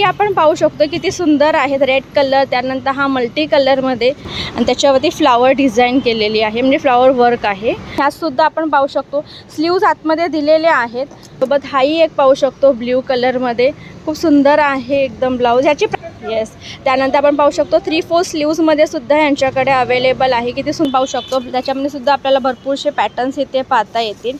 ही आपण पाहू शकतो किती सुंदर आहेत. रेड कलर त्यानंतर हा मल्टी कलरमध्ये आणि त्याच्यावरती फ्लावर डिझाईन केलेली आहे. म्हणजे फ्लावर वर्क आहे. ह्यात सुद्धा आपण पाहू शकतो स्लीव्ज आतमध्ये दिलेले आहेत. सोबत हाही एक पाहू शकतो ब्ल्यू कलरमध्ये खूप सुंदर आहे एकदम ब्लाऊज ह्याची येस त्यानंतर आपण पाहू शकतो थ्री फोर स्लीव्जमध्ये सुद्धा यांच्याकडे अवेलेबल आहे. किती सुंदर पाहू शकतो. त्याच्यामध्ये सुद्धा आपल्याला भरपूरसे पॅटर्न्स इथे पाहता येतील.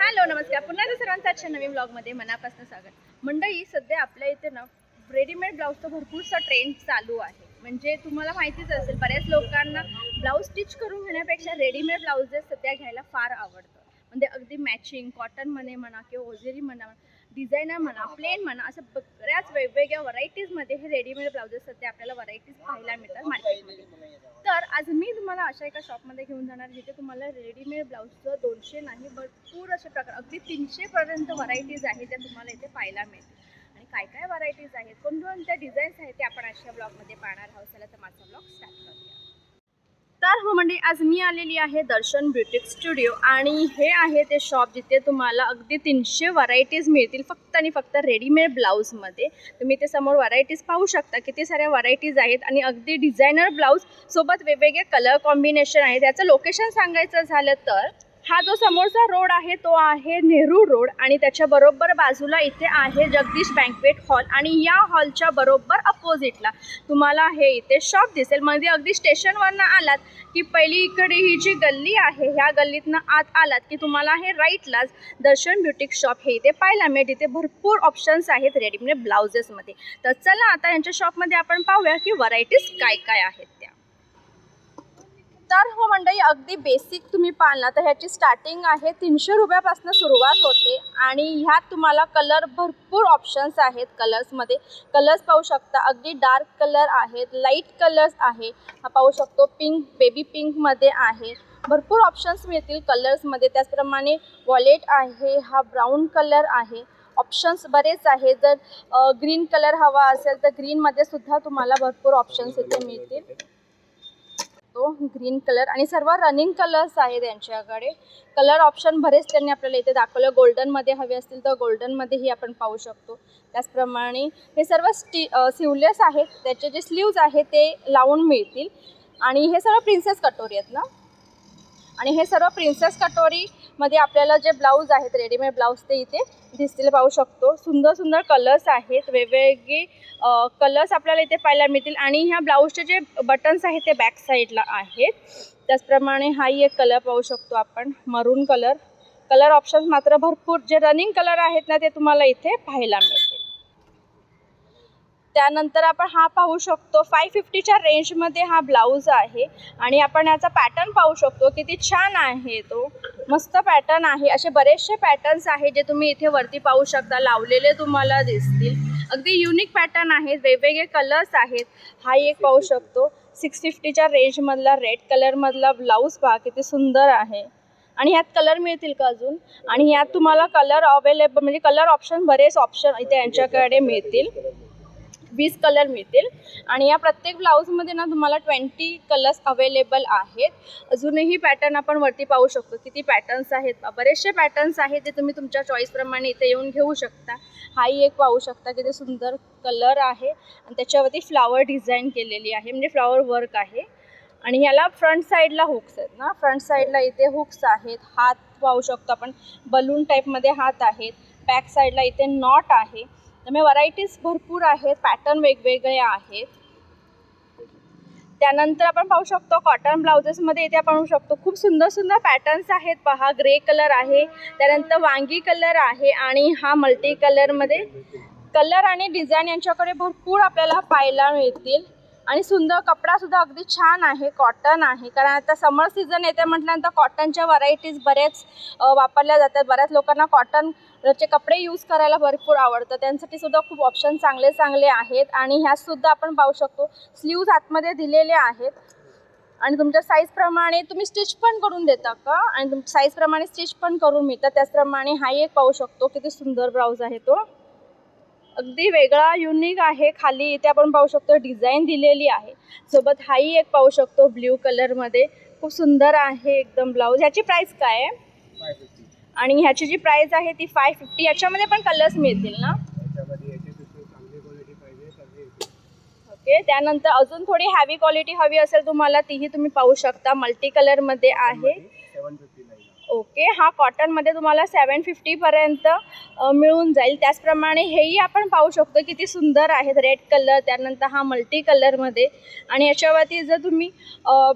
हॅलो नमस्कार. पुन्हा एकदा सर्वांचं आजच्या नवीन ब्लॉगमध्ये मनापासून स्वागत. मंडळी सध्या आपल्या इथे ना रेडीमेड ब्लाऊजचा भरपूरसा ट्रेंड चालू आहे. म्हणजे तुम्हाला माहितीच असेल बऱ्याच लोकांना ब्लाऊज स्टिच करून घेण्यापेक्षा रेडीमेड ब्लाऊजेस सध्या घ्यायला फार आवडतं. म्हणजे अगदी मॅचिंग कॉटनमध्ये म्हणा किंवा ओझेरी म्हणा डिझायनर म्हणा प्लेन म्हणा असं बऱ्याच वेगवेगळ्या व्हरायटीजमध्ये हे रेडीमेड ब्लाउजेस सध्या आपल्याला व्हरायटीज पाहायला मिळतात मार्केटमध्ये तर आज मी तुम्हाला अशा एका शॉपमध्ये घेऊन जाणार जिथे तुम्हाला रेडीमेड ब्लाऊजचं दोनशे नाही भरपूर असे प्रकार अगदी तीनशेपर्यंत व्हरायटीज आहेत त्या तुम्हाला इथे पाहायला मिळतील. आणि काय काय व्हरायटीज आहेत कोणकोणत्या डिझाईन्स आहेत ते आपण आजच्या ब्लॉगमध्ये पाहणार आहोत. चला तर माझा ब्लॉग स्टार्ट करूया. तर हो म्हणजे आज मी आलेली आहे दर्शन ब्युटी स्टुडिओ आणि हे आहे ते शॉप जिथे तुम्हाला अगदी तीनशे व्हरायटीज मिळतील फक्त आणि फक्त रेडीमेड ब्लाऊजमध्ये तुम्ही ते समोर व्हरायटीज पाहू शकता किती साऱ्या व्हरायटीज आहेत आणि अगदी डिझायनर ब्लाऊज सोबत वेगवेगळे कलर कॉम्बिनेशन आहेत याचं लोकेशन सांगायचं झालं तर हा जो समोरचा रोड आहे तो आहे नेहरू रोड आणि त्याच्या बरोबर बाजूला इथे आहे जगदीश बँकवेट हॉल आणि या हॉलच्या बरोबर अपोजिटला तुम्हाला हे इथे शॉप दिसेल. म्हणजे अगदी स्टेशनवरनं आलात की पहिली इकडे ही जी गल्ली आहे ह्या गल्लीतनं आत आलात की तुम्हाला हे राईटलाच दर्शन ब्युटिक शॉप हे इथे पाहायला मिळेल. इथे भरपूर ऑप्शन्स आहेत रेडीमेड ब्लाउजेसमध्ये तर चला आता यांच्या शॉपमध्ये आपण पाहूया की व्हरायटीज काय काय आहेत. तर हो मंडळी अगदी बेसिक तुम्ही पाहाल ना तर ह्याची स्टार्टिंग आहे तीनशे रुपयापासून सुरुवात होते आणि ह्यात तुम्हाला कलर भरपूर ऑप्शन्स आहेत कलर्समध्ये कलर्स पाहू शकता अगदी डार्क कलर आहेत लाइट कलर्स आहे. हा पाहू शकतो पिंक बेबी पिंकमध्ये आहे. भरपूर ऑप्शन्स मिळतील कलर्समध्ये त्याचप्रमाणे वॉलेट आहे हा ब्राऊन कलर आहे. ऑप्शन्स बरेच आहेत. जर ग्रीन कलर हवा असेल तर ग्रीनमध्ये सुद्धा तुम्हाला भरपूर ऑप्शन्स इथे मिळतील. तो ग्रीन कलर आणि सर्व रनिंग कलर्स आहेत यांच्याकडे. कलर ऑप्शन बरेच त्यांनी आपल्याला इथे दाखवलं. गोल्डनमध्ये हवे असतील तर गोल्डनमध्येही आपण पाहू शकतो. त्याचप्रमाणे हे सर्व स्टी सिवलेस आहेत. त्याचे जे स्लीव्ज आहेत ते लावून मिळतील. आणि हे सर्व प्रिन्सेस कटोरी आहेत ना? आणि हे सर्व प्रिन्सेस कटोरी मध्ये आपल्याला जे ब्लाऊज आहेत रेडीमेड ब्लाऊज ते इथे दिसतील पाहू शकतो. सुंदर सुंदर कलर्स आहेत वेगवेगळे कलर्स आपल्याला इथे पाहायला मिळतील. आणि ह्या ब्लाऊजचे जे बटन्स आहेत ते बॅक साईडला आहेत. त्याचप्रमाणे हाही एक कलर पाहू शकतो आपण मरून कलर कलर ऑप्शन्स मात्र भरपूर. जे रनिंग कलर आहेत ना ते तुम्हाला इथे पाहायला मिळतील. त्यानंतर आपण हा पाहू शकतो फाय फिफ्टीच्या रेंजमध्ये हा ब्लाऊज आहे. आणि आपण याचा पॅटर्न पाहू शकतो. किती छान आहे तो. मस्त पॅटर्न आहे. असे बरेचसे पॅटर्न्स आहेत जे तुम्ही इथे वरती पाहू शकता. लावलेले तुम्हाला दिसतील. अगदी युनिक पॅटर्न आहेत. वेगवेगळे कलर्स आहेत. हा एक पाहू शकतो. सिक्स फिफ्टीच्या रेंजमधला रेड कलरमधला ब्लाऊज पहा. किती सुंदर आहे. आणि ह्यात कलर मिळतील का अजून? आणि ह्यात तुम्हाला कलर अवेलेबल म्हणजे कलर ऑप्शन बरेच ऑप्शन इथे यांच्याकडे मिळतील. वीस कलर मिळतील. आणि या प्रत्येक ब्लाऊजमध्ये ना तुम्हाला ट्वेंटी कलर्स अवेलेबल आहेत. अजूनही पॅटर्न आपण वरती पाहू शकतो. किती पॅटर्न्स आहेत बरेचसे पॅटर्न्स आहेत ते तुम्ही तुमच्या चॉईसप्रमाणे इथे येऊन घेऊ शकता. हाही एक पाहू शकता किती सुंदर कलर आहे. आणि त्याच्यावरती फ्लावर डिझाईन केलेली आहे. म्हणजे फ्लावर वर्क आहे. आणि ह्याला फ्रंट साईडला हुक्स आहेत ना. फ्रंट साईडला इथे हुक्स आहेत. हात पाहू शकतो आपण. बलून टाईपमध्ये हात आहेत. बॅक साईडला इथे नॉट आहे. त्यामुळे व्हरायटीज भरपूर आहेत पॅटर्न वेगवेगळे आहेत. त्यानंतर आपण पाहू शकतो कॉटन ब्लाउजेसमध्ये इथे आपण पाहू शकतो खूप सुंदर सुंदर पॅटर्न्स आहेत. पहा ग्रे कलर आहे त्यानंतर वांगी कलर आहे आणि हा मल्टी कलरमध्ये कलर आणि डिझाईन यांच्याकडे भरपूर आपल्याला पाहायला मिळतील. आणि सुंदर कपडासुद्धा अगदी छान आहे कॉटन आहे. कारण आता समर सीझन येते म्हटल्यानंतर कॉटनच्या व्हरायटीज बऱ्याच वापरल्या जातात. बऱ्याच लोकांना कॉटन कॉटनचे कपडे यूज करायला भरपूर आवडतं. त्यांसाठी सुद्धा खूप ऑप्शन चांगले चांगले आहेत आणि ह्यासुद्धा आपण पाहू शकतो स्लीव्ज आतमध्ये दिलेले आहेत. आणि तुमच्या साईजप्रमाणे तुम्ही स्टिच पण करून देता का? आणि तुम साईजप्रमाणे स्टिच पण करून मिळतात. त्याचप्रमाणे हाही एक पाहू शकतो किती सुंदर ब्लाऊज आहे तो. अगदी वेगळा युनिक आहे. खाली इथे आपण पाहू शकतो डिझाईन दिलेली आहे. सोबत हाही एक पाहू शकतो ब्ल्यू कलरमध्ये खूप सुंदर आहे एकदम ब्लाऊज ह्याची प्राईस काय आहे? आणि ह्याची जी प्राईज आहे ती फाय फिफ्टी याच्यामध्ये पण कलर्स मिळतील ना? ओके त्यानंतर अजून थोडी हॅवी क्वालिटी हवी असेल तुम्हाला तीही तुम्ही पाहू शकता. मल्टी कलरमध्ये आहे. ओके हा कॉटनमध्ये तुम्हाला सेवन फिफ्टीपर्यंत मिळून जाईल. त्याचप्रमाणे हेही आपण पाहू शकतो किती सुंदर आहेत. रेड कलर त्यानंतर हा मल्टी कलरमध्ये आणि याच्यावरती जर तुम्ही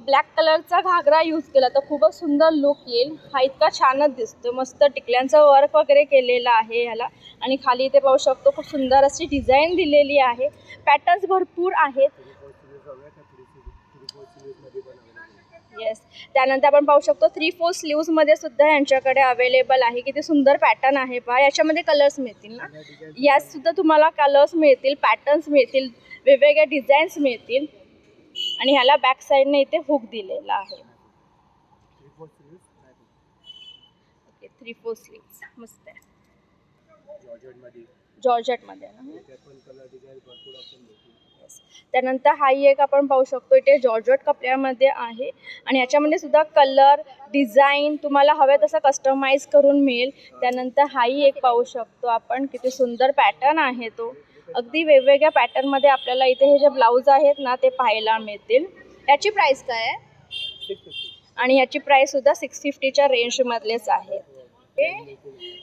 ब्लॅक कलरचा घागरा यूज केला तर खूपच सुंदर लुक येईल. हा इतका छानच दिसतो. मस्त टिकल्यांचं वर्क वगैरे केलेलं आहे ह्याला. आणि खाली इथे पाहू शकतो खूप सुंदर अशी डिझाईन दिलेली आहे. पॅटर्न्स भरपूर आहेत थ्री फोर सिरीज हवे का थ्री थ्री फोर सिरीजमध्ये पण अवेलेबल येस त्यानंतर आपण पाहू शकतो थ्री फोर स्लीव्समध्ये सुद्धा यांच्याकडे अवेलेबल आहे. किती सुंदर पॅटर्न आहे पहा. याच्यामध्ये कलर्स मिळतील ना? यात सुद्धा तुम्हाला कलर्स मिळतील पॅटर्न्स मिळतील वेगवेगळ्या डिझाईन्स मिळतील. आणि ह्याला बॅक साईडने इथे हुक दिलेला आहे. ओके थ्री फोर स्लीव्स मस्त आहे. जॉर्जेटमध्ये जॉर्जटमध्ये त्यानंतर हाही एक आपण पाहू शकतो इथे जॉर्जट कपड्यामध्ये आहे. आणि याच्यामध्ये सुद्धा कलर डिझाईन तुम्हाला हव्या तसं कस्टमाइज करून मिळेल. त्यानंतर हाही एक पाहू शकतो आपण किती सुंदर पॅटर्न आहे तो. अगदी वेगवेगळ्या पॅटर्नमध्ये आपल्याला इथे हे जे ब्लाऊज आहेत ना ते पाहायला मिळतील. याची प्राईस काय आहे? आणि याची प्राईससुद्धा सिक्स फिफ्टीच्या रेंजमधलेच आहे. ओके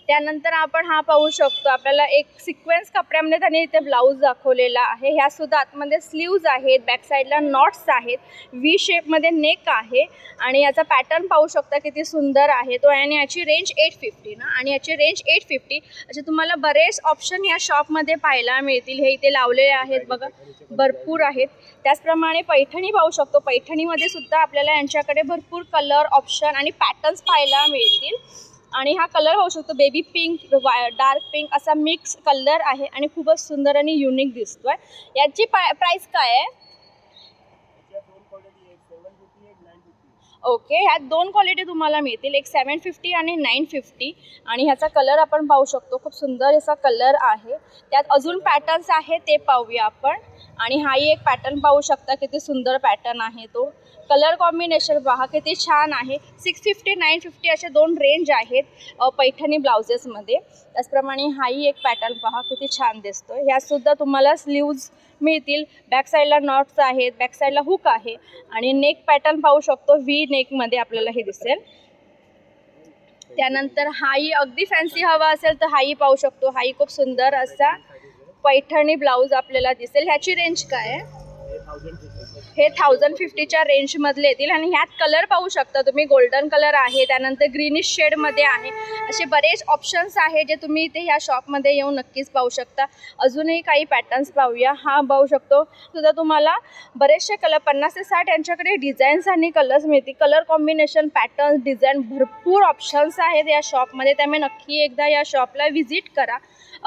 त्यानंतर आपण हा पाहू शकतो आपल्याला एक सिक्वेन्स कपड्यामध्ये त्याने इथे ब्लाऊज दाखवलेला आहे. ह्या सुद्धा आतमध्ये स्लीव्ज आहेत बॅक साईडला नॉट्स आहेत व्ही शेपमध्ये नेक आहे आणि याचा पॅटर्न पाहू शकता किती सुंदर आहे तो. आणि याची रेंज एट फिफ्टी ना. आणि याची रेंज एट फिफ्टी असे तुम्हाला बरेच ऑप्शन या शॉपमध्ये पाहायला मिळतील. हे इथे लावलेले आहेत बघा भरपूर आहेत. त्याचप्रमाणे पैठणी पाहू शकतो. पैठणीमध्ये सुद्धा आपल्याला यांच्याकडे भरपूर कलर ऑप्शन आणि पॅटर्न्स पाहायला मिळतील. आणि हा कलर पाहू शकतो बेबी पिंक डार्क पिंक असा मिक्स कलर आहे आणि खूपच सुंदर आणि युनिक दिसतोय. याची प्राईस काय आहे? ओके ह्यात दोन क्वालिटी तुम्हाला मिळतील. एक सेवन फिफ्टी आणि नाईन फिफ्टी आणि ह्याचा कलर आपण पाहू शकतो. खूप सुंदर असा कलर आहे. त्यात अजून पॅटर्न्स आहे ते पाहूया आपण. आणि हाही एक पॅटर्न पाहू शकता किती सुंदर पॅटर्न आहे तो. कलर कॉम्बिनेशन पहा किती छान आहे. सिक्स फिफ्टी नाईन फिफ्टी असे दोन रेंज आहेत पैठणी ब्लाउजेसमध्ये त्याचप्रमाणे हाही एक पॅटर्न पहा किती छान दिसतो ह्यातसुद्धा तुम्हाला स्लीव्ज मिळतील. बॅक साईडला नॉट्स आहेत बॅक साईडला हुक आहे. आणि नेक पॅटर्न पाहू शकतो व्ही नेकमध्ये आपल्याला हे दिसेल. त्यानंतर हाही अगदी फॅन्सी हवा असेल तर हाही पाहू शकतो. हाही खूप सुंदर असा पैठणी ब्लाऊज आपल्याला दिसेल. ह्याची रेंज काय आहे? हे थाउजंड फिफ्टीच्या रेंजमधले येतील. आणि ह्यात कलर पाहू शकता तुम्ही. गोल्डन कलर आहे त्यानंतर ग्रीनिश शेडमध्ये आहे. असे बरेच ऑप्शन्स आहे जे तुम्ही इथे ह्या शॉपमध्ये येऊन नक्कीच पाहू शकता. अजूनही काही पॅटर्न्स पाहूया. हा पाहू शकतो. सुद्धा तुम्हाला बरेचसे कलर पन्नास ते साठ यांच्याकडे डिझाईन्स आणि कलर्स मिळतील. कलर कॉम्बिनेशन पॅटर्न्स डिझाईन भरपूर ऑप्शन्स आहेत या शॉपमध्ये त्यामुळे नक्की एकदा या शॉपला व्हिजिट करा.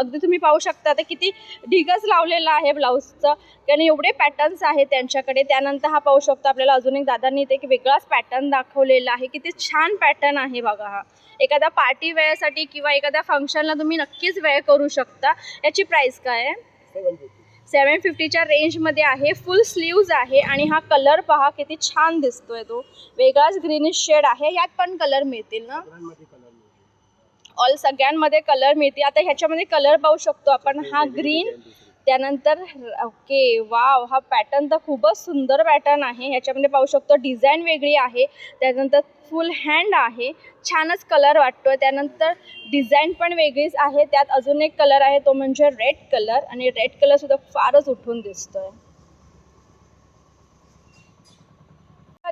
अगदी तुम्ही पाहू शकता ते किती ढिगच लावलेला आहे ब्लाऊजचं. कारण एवढे पॅटर्न्स आहेत त्यांच्याकडे. त्यानंतर हा पाहू शकतो आपल्याला अजून एक दादांनी इथे एक वेगळाच पॅटर्न दाखवलेला आहे. किती छान पॅटर्न आहे बघा हा. एखाद्या पार्टी वेळेसाठी किंवा एखाद्या फंक्शनला तुम्ही नक्कीच वेळ करू शकता. याची प्राईस काय आहे? सेवन सेवन फिफ्टीच्या रेंजमध्ये आहे. फुल स्लीव्ज आहे आणि हा कलर पहा किती छान दिसतोय तो. वेगळाच ग्रीनिश शेड आहे. यात पण कलर मिळतील ना? ऑल सगळ्यांमध्ये कलर मिळतील आता ह्याच्यामध्ये कलर पाहू शकतो आपण. हा ग्रीन त्यानंतर ओके वाव हा पॅटर्न तर खूपच सुंदर पॅटर्न आहे. ह्याच्यामध्ये पाहू शकतो डिझाईन वेगळी आहे. त्यानंतर फुल हँड आहे. छानच कलर वाटतोय. त्यानंतर डिझाईन पण वेगळीच आहे. त्यात अजून एक कलर आहे तो म्हणजे रेड कलर आणि रेड कलरसुद्धा फारच उठून दिसतोय.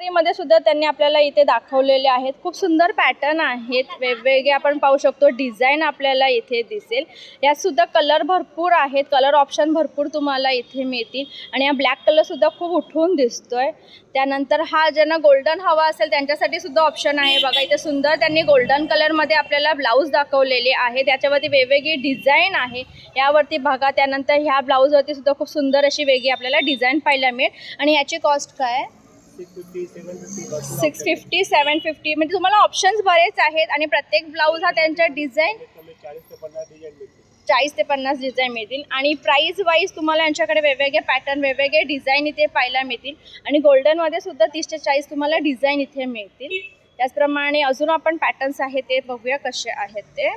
मध्ये सुद्धा त्यांनी आपल्याला इथे दाखवलेले आहेत. खूप सुंदर पॅटर्न आहेत. वेगवेगळे आपण पाहू शकतो. डिझाईन आपल्याला इथे दिसेल. यात सुद्धा कलर भरपूर आहेत. कलर ऑप्शन भरपूर तुम्हाला इथे मिळतील. आणि हा ब्लॅक कलरसुद्धा खूप उठून दिसतोय. त्यानंतर हा ज्यांना गोल्डन हवा असेल त्यांच्यासाठी सुद्धा ऑप्शन आहे. बघा इथे सुंदर त्यांनी गोल्डन कलरमध्ये आपल्याला ब्लाऊज दाखवलेले आहे. त्याच्यावरती वेगवेगळी डिझाईन आहे. यावरती बघा त्यानंतर ह्या ब्लाऊजवरती सुद्धा खूप सुंदर अशी वेगळी आपल्याला डिझाईन पाहायला मिळेल. आणि याची कॉस्ट काय? आहे सिक्स फिफ्टी सेवन फिफ्टी म्हणजे तुम्हाला ऑप्शन्स बरेच आहेत आणि प्रत्येक ब्लाऊज हा त्यांच्या डिझाईन कमी चाळीस ते पन्नास डिझाईन मिळतील. चाळीस ते पन्नास डिझाईन मिळतील. आणि प्राईज वाईज तुम्हाला यांच्याकडे वेगवेगळे पॅटर्न वेगवेगळे डिझाईन इथे पाहायला मिळतील. आणि गोल्डनमध्ये सुद्धा तीस ते चाळीस तुम्हाला डिझाईन इथे मिळतील. त्याचप्रमाणे अजून आपण पॅटर्न्स आहेत ते बघूया कसे आहेत ते.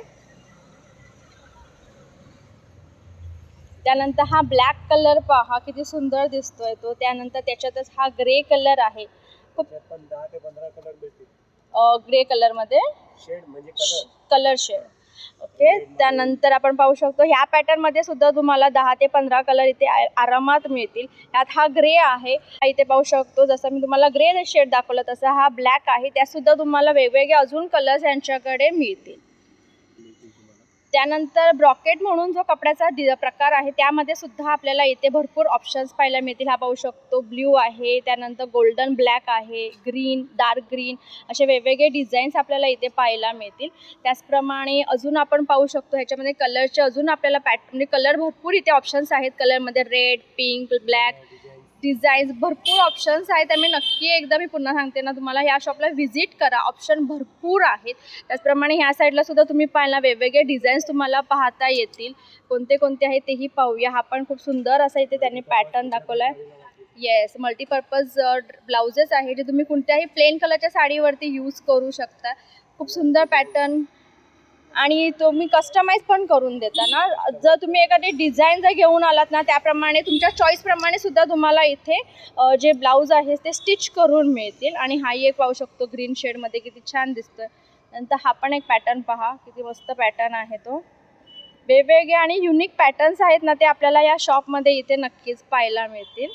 त्यानंतर हा ब्लॅक कलर पहा किती सुंदर दिसतोय तो. त्यानंतर त्याच्यातच हा ग्रे कलर आहे. कलर मिळतील. ग्रे कलरमध्ये शेड म्हणजे कलर कलर शेड ओके त्यानंतर आपण पाहू शकतो ह्या पॅटर्नमध्ये सुद्धा तुम्हाला दहा ते पंधरा कलर इथे आरामात मिळतील. यात हा ग्रे आहे. इथे पाहू शकतो जसं मी तुम्हाला ग्रे शेड दाखवलं तसं हा ब्लॅक आहे. त्यात सुद्धा तुम्हाला वेगवेगळे अजून कलर्स यांच्याकडे मिळतील. त्यानंतर ब्रॉकेट म्हणून जो कपड्याचा दि प्रकार आहे त्यामध्ये सुद्धा आपल्याला इथे भरपूर ऑप्शन्स पाहायला मिळतील. हा पाहू शकतो ब्ल्यू आहे त्यानंतर गोल्डन ब्लॅक आहे ग्रीन डार्क ग्रीन असे वेगवेगळे डिझाईन्स आपल्याला इथे पाहायला मिळतील. त्याचप्रमाणे अजून आपण पाहू शकतो ह्याच्यामध्ये कलरचे अजून आपल्याला पॅट म्हणजे कलर भरपूर इथे ऑप्शन्स आहेत. कलरमध्ये रेड पिंक ब्लॅक डिझाईन्स भरपूर ऑप्शन्स आहेत. त्यामुळे नक्की एकदा मी पुन्हा सांगते ना तुम्हाला ह्या शॉपला व्हिजिट करा. ऑप्शन भरपूर आहेत. त्याचप्रमाणे ह्या साईडला सुद्धा तुम्ही पाहायला वेगवेगळे डिझाईन्स तुम्हाला पाहता येतील. कोणते कोणते आहेत तेही पाहूया. हा पण खूप सुंदर असा इथे त्यांनी पॅटर्न दाखवला आहे येस मल्टीपर्पज ब्लाउजेस आहे जे तुम्ही कोणत्याही प्लेन कलरच्या साडीवरती यूज करू शकता. खूप सुंदर पॅटर्न आणि तुम्ही कस्टमाइज पण करून देता ना. जर तुम्ही एखादी डिझाईन जर घेऊन आलात ना त्याप्रमाणे तुमच्या चॉईसप्रमाणे सुद्धा तुम्हाला इथे जे ब्लाऊज आहे ते स्टिच करून मिळतील. आणि हाही एक पाहू शकतो ग्रीन शेडमध्ये किती छान दिसतं नंतर हा पण एक पॅटर्न पहा किती मस्त पॅटर्न आहे तो. वेगवेगळे आणि युनिक पॅटर्न्स आहेत ना ते आपल्याला या शॉपमध्ये इथे नक्कीच पाहायला मिळतील.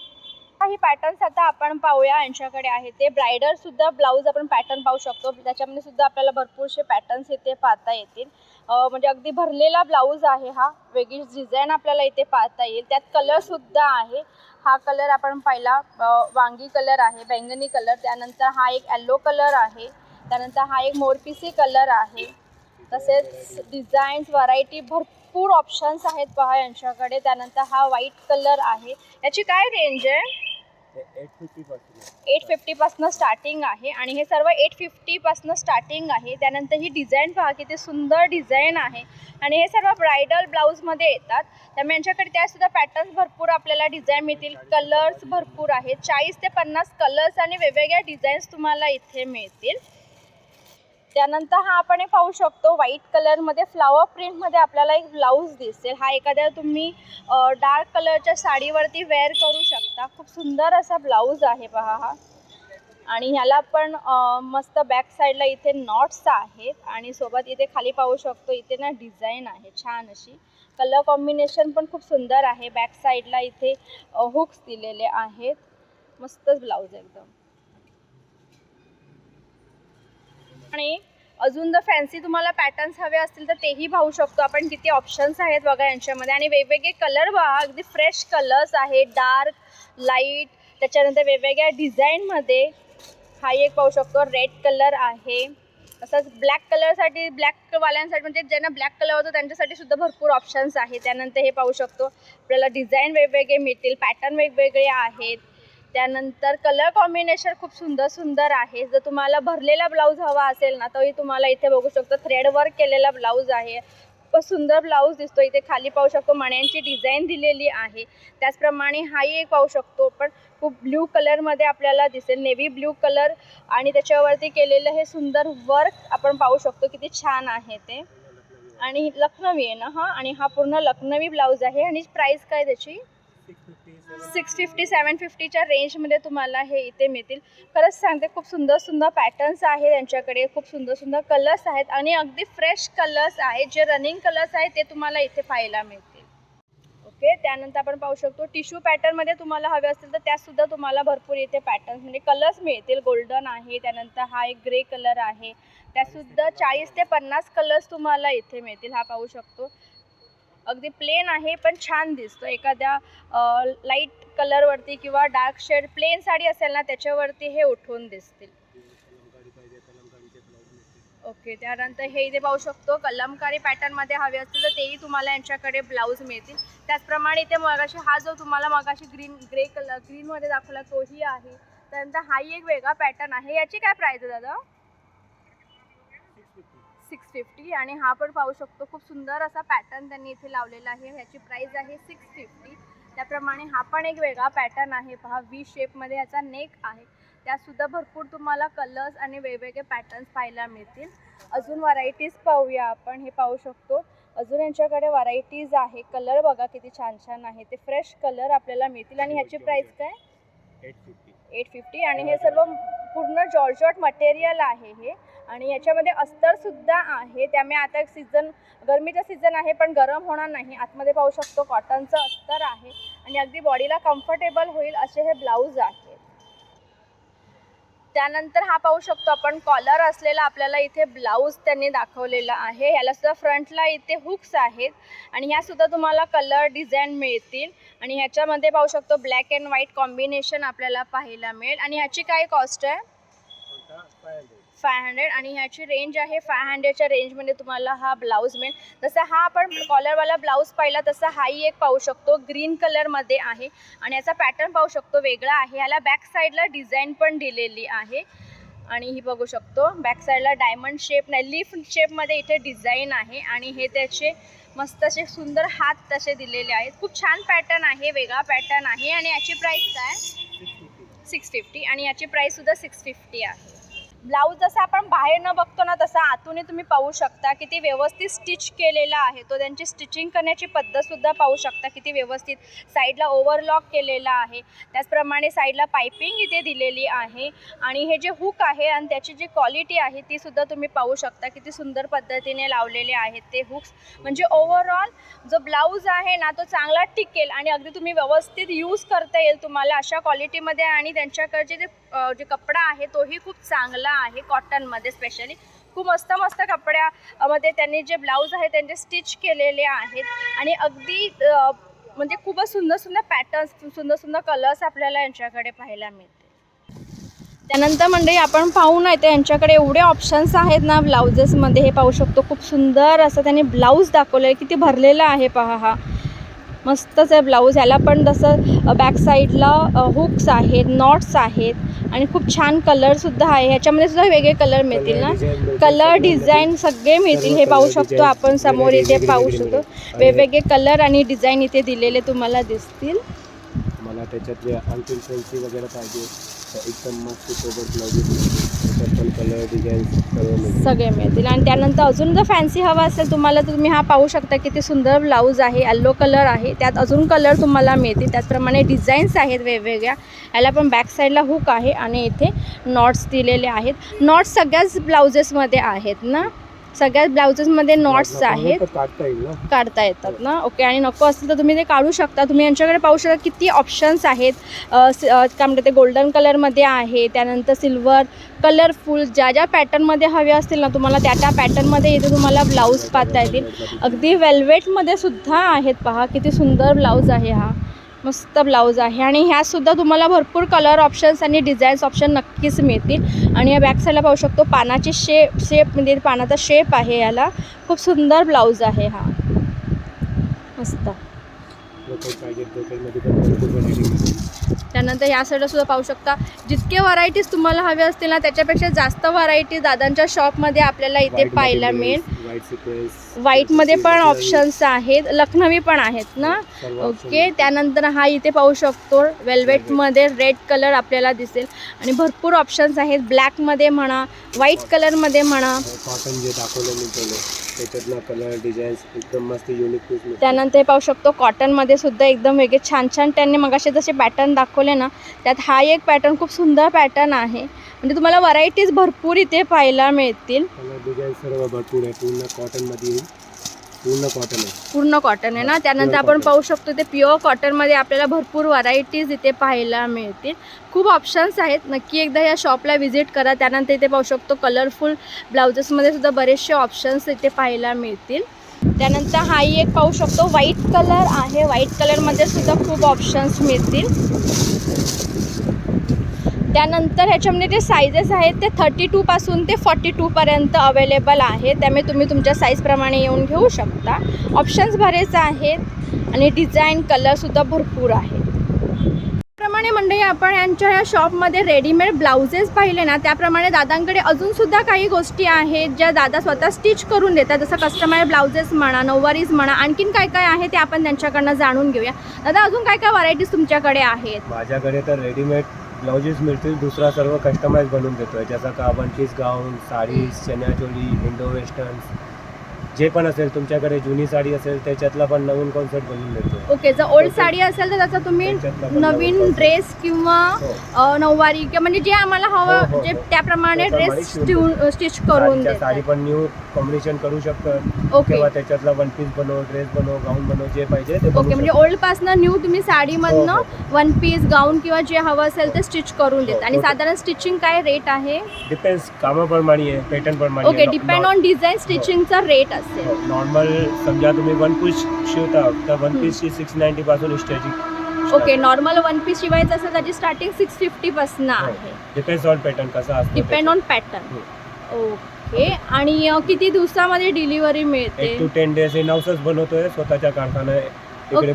काही पॅटर्न्स आता आपण पाहूया यांच्याकडे आहे. ते ब्रायडर सुद्धा ब्लाऊज आपण पॅटर्न पाहू शकतो. त्याच्यामध्ये सुद्धा आपल्याला भरपूरसे पॅटर्न्स इथे पाहता येतील. म्हणजे अगदी भरलेला ब्लाऊज आहे हा. वेगळी डिझाईन आपल्याला इथे पाहता येईल. त्यात कलर सुद्धा आहे. हा कलर आपण पाहिला वांगी कलर आहे बैंगनी कलर त्यानंतर हा एक येल्लो कलर आहे. त्यानंतर हा एक मोरपिसी कलर आहे. तसेच डिझाईन्स व्हरायटी भरपूर ऑप्शन्स आहेत पहा यांच्याकडे. त्यानंतर हा व्हाईट कलर आहे. याची काय रेंज आहे? एट फिफ्टी एट फिफ्टीपासनं स्टार्टिंग आहे. आणि हे सर्व एट फिफ्टीपासनं स्टार्टिंग आहे. त्यानंतर ही डिझाईन पहा किती सुंदर डिझाईन आहे. आणि हे सर्व ब्रायडल ब्लाऊजमध्ये येतात. त्यामुळे यांच्याकडे त्यासुद्धा पॅटर्न्स भरपूर आपल्याला डिझाईन मिळतील. कलर्स भरपूर आहेत. चाळीस ते पन्नास कलर्स आणि वेगवेगळ्या डिझाईन्स तुम्हाला इथे मिळतील. त्यानंतर हा आपण हे पाहू शकतो व्हाईट कलरमध्ये फ्लावर प्रिंटमध्ये आपल्याला एक ब्लाऊज दिसेल. हा एखाद्या तुम्ही डार्क कलरच्या साडीवरती वेअर करू शकता. खूप सुंदर असा ब्लाऊज आहे पहा हा. आणि ह्याला पण मस्त बॅक साईडला इथे नॉट्स आहेत आणि सोबत इथे खाली पाहू शकतो इथे ना डिझाईन आहे छान अशी. कलर कॉम्बिनेशन पण खूप सुंदर आहे. बॅक साईडला इथे हुक्स दिलेले आहेत. मस्तच ब्लाऊज एकदम. आणि अजून जर फॅन्सी तुम्हाला पॅटर्न्स हवे असतील तर तेही पाहू शकतो. आपण किती ऑप्शन्स आहेत बघा यांच्यामध्ये. आणि वेगवेगळे कलर बघा. अगदी फ्रेश कलर्स आहेत. डार्क लाइट त्याच्यानंतर वेगवेगळ्या डिझाईनमध्ये हा एक पाहू शकतो. रेड कलर आहे. तसंच ब्लॅक कलरसाठी ब्लॅकवाल्यांसाठी म्हणजे ज्यांना ब्लॅक कलर होतो त्यांच्यासाठी सुद्धा भरपूर ऑप्शन्स आहेत. त्यानंतर हे पाहू शकतो. आपल्याला डिझाईन वेगवेगळे मिळतील. पॅटर्न वेगवेगळे आहेत. त्यानंतर कलर कॉम्बिनेशन खूप सुंदर सुंदर आहे. जर तुम्हाला भरलेला ब्लाऊज हवा असेल ना तरी तुम्हाला इथे बघू शकतो थ्रेड वर्क केलेला ब्लाऊज आहे. खूप सुंदर ब्लाऊज दिसतो इथे खाली पाहू शकतो मण्यांची डिझाईन दिलेली आहे. त्याचप्रमाणे हाही एक पाहू शकतो पण खूप ब्ल्यू कलरमध्ये आपल्याला दिसेल. नेव्ही ब्ल्यू कलर आणि त्याच्यावरती केलेलं हे सुंदर वर्क आपण पाहू शकतो. किती छान आहे ते. आणि लखनवी आहे ना हा? आणि हा पूर्ण लखनवी ब्लाऊज आहे. आणि प्राईस काय त्याची? सिक्स फिफ्टी सेवन फिफ्टीच्या रेंजमध्ये तुम्हाला हे इथे मिळतील. खरंच सांगते खूप सुंदर सुंदर पॅटर्न्स आहेत त्यांच्याकडे खूप सुंदर सुंदर कलर्स आहेत आणि अगदी फ्रेश कलर्स आहेत. जे रनिंग कलर्स आहेत ते तुम्हाला इथे पाहायला मिळतील. ओके त्यानंतर आपण पाहू शकतो टिश्यू पॅटर्नमध्ये तुम्हाला हवे असतील तर त्यातसुद्धा तुम्हाला भरपूर इथे पॅटर्न्स म्हणजे कलर्स मिळतील. गोल्डन आहे त्यानंतर हा एक ग्रे कलर आहे. त्यातसुद्धा चाळीस ते पन्नास कलर्स तुम्हाला इथे मिळतील हा पाहू शकतो. अगदी प्लेन आहे पण छान दिसतो एखाद्या लाइट कलरवरती किंवा डार्क शेड प्लेन साडी असेल ना त्याच्यावरती हे उठून दिसतील. ओके त्यानंतर हे इथे पाहू शकतो कलमकारी पॅटर्नमध्ये हवे असतील तर तेही तुम्हाला यांच्याकडे ब्लाऊज मिळतील. त्याचप्रमाणे इथे मगाशी हा जो तुम्हाला मगाशी ग्रीन ग्रे कलर ग्रीनमध्ये दाखवला तोही आहे. त्यानंतर हाही एक वेगळा पॅटर्न आहे. याची काय प्राईज आहे दादा? सिक्स फिफ्टी आणि हा पण पाहू शकतो. खूप सुंदर असा पॅटर्न त्यांनी इथे लावलेला आहे. ह्याची प्राईस आहे सिक्स फिफ्टी. त्याप्रमाणे हा पण एक वेगळा पॅटर्न आहे. पहा वी शेपमध्ये ह्याचा नेक आहे. त्यातसुद्धा भरपूर तुम्हाला कलर्स आणि वेगवेगळे पॅटर्न्स पाहायला मिळतील. अजून व्हरायटीज पाहूया आपण. हे पाहू शकतो. अजून यांच्याकडे व्हरायटीज आहे. कलर बघा किती छान छान आहे. ते फ्रेश कलर आपल्याला मिळतील. आणि ह्याची प्राइस काय? एट फिफ्टी एट फिफ्टी आणि हे सर्व पूर्ण जॉर्जॉट मटेरियल आहे हे. आणि याच्यामध्ये अस्तरसुद्धा आहे. त्यामुळे आता सीझन गरमीचा सीझन आहे पण गरम होणार नाही. आतमध्ये पाहू शकतो कॉटनचं अस्तर आहे. आणि अगदी बॉडीला कम्फर्टेबल होईल असे हे ब्लाऊज आहे त्यानंतर हा पाहू शकतो आपण कॉलर असलेला आपल्याला इथे ब्लाऊज त्यांनी दाखवलेला आहे. ह्याला सुद्धा फ्रंटला इथे हुक्स आहेत आणि ह्या सुद्धा तुम्हाला कलर डिझाईन मिळतील. आणि ह्याच्यामध्ये पाहू शकतो ब्लॅक अँड व्हाईट कॉम्बिनेशन आपल्याला पाहायला मिळेल. आणि ह्याची काय कॉस्ट आहे? फाय हंड्रेड आणि ह्याची रेंज आहे फाय हंड्रेडच्या रेंजमध्ये तुम्हाला हा ब्लाऊज मिळेल. जसा हा आपण कॉलरवाला ब्लाऊज पाहिला तसा हाही एक पाहू शकतो. ग्रीन कलरमध्ये आहे आणि याचा पॅटर्न पाहू शकतो. वेगळा आहे. ह्याला बॅक साईडला डिझाईन पण दिलेली आहे. आणि ही बघू शकतो. बॅक साईडला डायमंड शेप नाही लीफ शेपमध्ये इथे डिझाईन आहे आणि हे त्याचे मस्त असे सुंदर हात तसे दिलेले आहेत. खूप छान पॅटर्न आहे वेगळा पॅटर्न आहे आणि याची प्राईस काय? सिक्स फिफ्टी आणि याची प्राईससुद्धा सिक्स फिफ्टी आहे. ब्लाऊज जसा आपण बाहेर न बघतो ना तसा आतूनही तुम्ही पाहू शकता किती व्यवस्थित स्टिच केलेला आहे. तो त्यांची स्टिचिंग करण्याची पद्धतसुद्धा पाहू शकता किती व्यवस्थित साईडला ओव्हरलॉक केलेला आहे. त्याचप्रमाणे साईडला पायपिंग इथे दिलेली आहे. आणि हे जे हुक आहे आणि त्याची जी क्वालिटी आहे ती सुद्धा तुम्ही पाहू शकता किती सुंदर पद्धतीने लावलेले आहेत ते हुक्स म्हणजे ओव्हरऑल जो ब्लाऊज आहे ना तो चांगला टिकेल आणि अगदी तुम्ही व्यवस्थित यूज करता येईल तुम्हाला अशा क्वालिटीमध्ये आणि त्यांच्याकडचे जे जे कपडा आहे तोही खूप चांगला आहे कॉटनमध्ये स्पेशली खूप मस्त मस्त कपड्यामध्ये त्यांनी जे ब्लाऊज आहे त्यांचे स्टिच केलेले आहेत. आणि अगदी म्हणजे खूपच सुंदर सुंदर पॅटर्न्स सुंदर सुंदर कलर्स आपल्याला यांच्याकडे पाहायला मिळते त्यानंतर मंडळी आपण पाहू नाही तर यांच्याकडे एवढे ऑप्शन्स आहेत ना ब्लाउजेसमध्ये हे पाहू शकतो खूप सुंदर असं त्यांनी ब्लाऊज दाखवलं आहे. किती भरलेलं आहे पहा हा. मस्तच आहे ब्लाऊज. ह्याला पण तसं बॅक साईडला हुक्स आहेत नॉट्स आहेत आणि खूप छान कलरसुद्धा आहे. ह्याच्यामध्ये सुद्धा वेगळे कलर मिळतील ना? कलर डिझाईन सगळे मिळतील. हे पाहू शकतो आपण समोर इथे पाहू शकतो. वेगवेगळे कलर आणि डिझाईन इथे दिलेले तुम्हाला दिसतील. मला त्याच्यात वगैरे पाहिजे. एकदम मस्त सोबत ब्लाउजेस पण कलर डिझाईन सगळे मिळतील. आणि त्यानंतर अजून जर फॅन्सी हवा असेल तुम्हाला तर तुम्ही हा पाहू शकता किती सुंदर ब्लाऊज आहे येल्लो कलर आहे. त्यात अजून कलर तुम्हाला मिळतील. त्याचप्रमाणे डिझाईन्स आहेत वेगवेगळ्या. याला पण बॅक साईडला हुक आहे आणि इथे नॉट्स दिलेले आहेत. नॉट्स सगळ्याच ब्लाउजेसमध्ये आहेत ना? सगळ्याच ब्लाउजेसमध्ये नॉट्स आहेत. काढता येतात ना? ओके आणि नको असेल तर तुम्ही ते काढू शकता. तुम्ही यांच्याकडे पाहू शकता किती ऑप्शन्स आहेत. काय म्हणतात ते गोल्डन कलरमध्ये आहे त्यानंतर सिल्वर कलरफुल ज्या ज्या पॅटर्नमध्ये हवे असतील ना तुम्हाला त्या त्या पॅटर्नमध्ये इथे तुम्हाला ब्लाऊज पाहता येतील. अगदी वेल्वेटमध्ये सुद्धा आहेत. पहा किती सुंदर ब्लाऊज आहे हा. मस्त ब्लाऊज आहे आणि ह्यासुद्धा तुम्हाला भरपूर कलर ऑप्शन्स आणि डिझाईन्स ऑप्शन नक्कीच मिळतील. आणि या बॅक साईडला पाहू शकतो पानाची शेप शेप म्हणजे पानाचा शेप आहे याला. खूप सुंदर ब्लाऊज आहे हा. मस्त. लोकल पाहिजे लोकलमध्ये पण भरपूर व्हरायटी मिळतील त्यानंतर ह्या साईडला सुद्धा पाहू शकता जितके व्हरायटीज तुम्हाला हवे असतील ना त्याच्यापेक्षा जास्त व्हरायटी दादांच्या शॉपमध्ये आपल्याला इथे पाहायला मिळेल. व्हाईट सिक्वेन्स व्हाईटमध्ये पण ऑप्शन्स आहेत लखनवी पण आहेत ना? ओके त्यानंतर हा इथे पाहू शकतो वेल्वेटमध्ये रेड कलर आपल्याला दिसेल. आणि भरपूर ऑप्शन्स आहेत ब्लॅकमध्ये म्हणा व्हाईट कलरमध्ये म्हणा. कॉटन जे दाखवलं मी पहिले त्याच्यातला कलर डिझाईन्स एकदम मस्त युनिक पीस त्यानंतर हे पाहू शकतो कॉटनमध्ये सुद्धा एकदम वेगळे छान छान त्यांनी मगाशी जसे पॅटर्न दाखवले ना त्यात हा एक पॅटर्न खूप सुंदर पॅटर्न आहे. म्हणजे तुम्हाला व्हरायटीज भरपूर इथे पाहायला मिळतील. डिझाईन सर्व भरपूर आहे पूर्ण कॉटनमध्ये येईल. पूर्ण कॉटन आहे. पूर्ण कॉटन आहे ना? त्यानंतर आपण. पाहू शकतो ते प्युअर कॉटनमध्ये आपल्याला भरपूर व्हरायटीज इथे पाहायला मिळतील. खूप ऑप्शन्स आहेत. नक्की एकदा या शॉपला व्हिजिट करा. त्यानंतर इथे पाहू शकतो कलरफुल ब्लाउजेसमध्ये सुद्धा बरेचसे ऑप्शन्स इथे पाहायला मिळतील. त्यानंतर हाही एक पाहू शकतो व्हाईट कलर आहे. व्हाईट कलरमध्ये सुद्धा खूप ऑप्शन्स मिळतील. त्यानंतर ह्याच्यामध्ये जे सायझेस आहेत ते थर्टी टूपासून ते फॉर्टी टूपर्यंत अवेलेबल आहेत. त्यामुळे तुम्ही तुमच्या साईजप्रमाणे येऊन घेऊ शकता. ऑप्शन्स बरेच आहेत आणि डिझाईन कलरसुद्धा भरपूर आहेत. त्याप्रमाणे मंडळी आपण यांच्या या शॉपमध्ये रेडीमेड ब्लाउजेस पाहिले ना त्याप्रमाणे दादांकडे अजूनसुद्धा काही गोष्टी आहेत ज्या दादा स्वतः स्टिच करून देतात. जसं कस्टमाइज ब्लाउजेस म्हणा नऊवारीज म्हणा आणखीन काय काय आहे ते आपण त्यांच्याकडनं जाणून घेऊया. दादा अजून काय काय व्हरायटीज तुमच्याकडे आहेत? माझ्याकडे तर रेडीमेड ब्लाउजेस मिळतील दुसरा सर्व कस्टमाइज बनवून आहे जसं का वन पीस गाऊन साडीज चण्याचोली इंडो वेस्टर्न्स जे पण असेल तुमच्याकडे जुनी साडी असेल त्याच्यातला पण नवीन कॉन्सेप्ट बनवून देतो. ओके जर ओल्ड साडी असेल तर त्याचा तुम्ही त्याच्यातला पण नवीन concept. ड्रेस किंवा हो. अ, नऊवारी किंवा म्हणजे जे आम्हाला हवं हो, हो, जे. त्याप्रमाणे त्याप्रमाणे ड्रेस शिवून स्टिच करून साडीच्या साडी देतात पण न्यू कॉम्बिनेशन करू शकतो. ओके किंवा त्याच्यातला वन पीस बनव ड्रेस बनव गाऊन बनव जे पाहिजे ते ओके म्हणजे ओल्ड पासनं न्यू तुम्ही हो, साडीमधनं. वन पीस गाऊन किंवा जे हवं असेल ते स्टिच करून देत आणि हो. साधारण स्टिचिंग काय रेट आहे? डिपेंड्स कामाप्रमाणे आहे पॅटर्न प्रमाणे ओके डिपेंड ऑन डिझाईन स्टिचिंगचा रेट हो. नॉर्मल समजा तुम्ही वन पीस शिवता तर वन. पीसची सिक्स नाईन्टी पासून starting okay normal one piece शिवायचं असेल त्याची स्टार्टिंग सिक्स फिफ्टी पासून हो. आहे डिपेंड्स ऑन पॅटर्न कसा असतो डिपेंड ऑन पॅटर्न ओके आणि किती दिवसामध्ये डिलिव्हरी एक टू मिळते टेन डेज हे नवसच बनवतोय स्वतःच्या कारखाना ओके,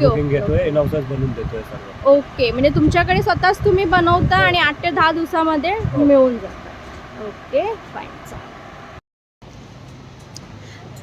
ओके म्हणजे तुमच्याकडे स्वतःच तुम्ही बनवता हो. आणि आठ ते दहा दिवसामध्ये हो. मिळून जातात ओके फाईन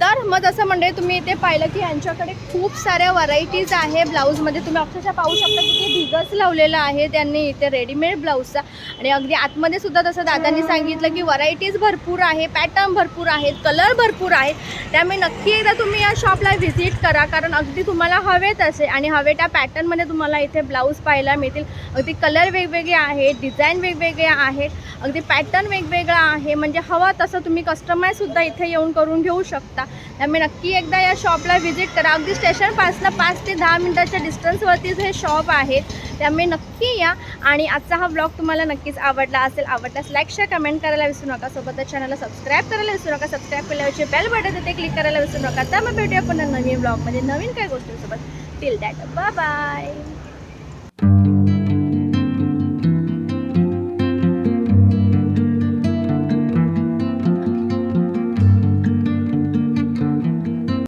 तर मग जसं म्हणजे तुम्ही इथे पाहिलं की यांच्याकडे खूप साऱ्या व्हरायटीज आहे ब्लाऊजमध्ये तुम्ही अक्षरशः पाहू शकता की ते ढिगच लावलेलं आहे त्यांनी इथे रेडीमेड ब्लाऊजचा आणि अगदी आतमध्ये सुद्धा तसं दादांनी सांगितलं की व्हरायटीज भरपूर आहे पॅटर्न भरपूर आहेत कलर भरपूर आहेत. त्यामुळे नक्की एकदा तुम्ही या शॉपला व्हिजिट करा कारण अगदी तुम्हाला हवे तसे आणि हवे त्या पॅटर्नमध्ये तुम्हाला इथे ब्लाऊज पाहायला मिळतील. अगदी कलर वेगवेगळे आहेत डिझाईन वेगवेगळे आहेत अगदी पॅटर्न वेगवेगळा आहे. म्हणजे हवा तसं तुम्ही कस्टमाईजसुद्धा इथे येऊन करून घेऊ शकता. त्यामुळे नक्की एकदा या शॉपला व्हिजिट करा. अगदी स्टेशनपासनं पाच ते दहा मिनटाच्या डिस्टन्सवरतीच हे शॉप आहेत त्यामुळे नक्की या आणि आजचा हा ब्लॉग तुम्हाला नक्कीच आवडला असेल आवडल्यास लाईक शेअर कमेंट करायला विसरू नका. सोबतच चॅनलला सबस्क्राईब करायला विसरू नका. सबस्क्राईब केल्यावरचे बेल बटन ते क्लिक करायला विसरू नका. तर मग भेटूया पुन्हा नवीन ब्लॉगमध्ये नवीन काही गोष्टींसोबत. Till that bye bye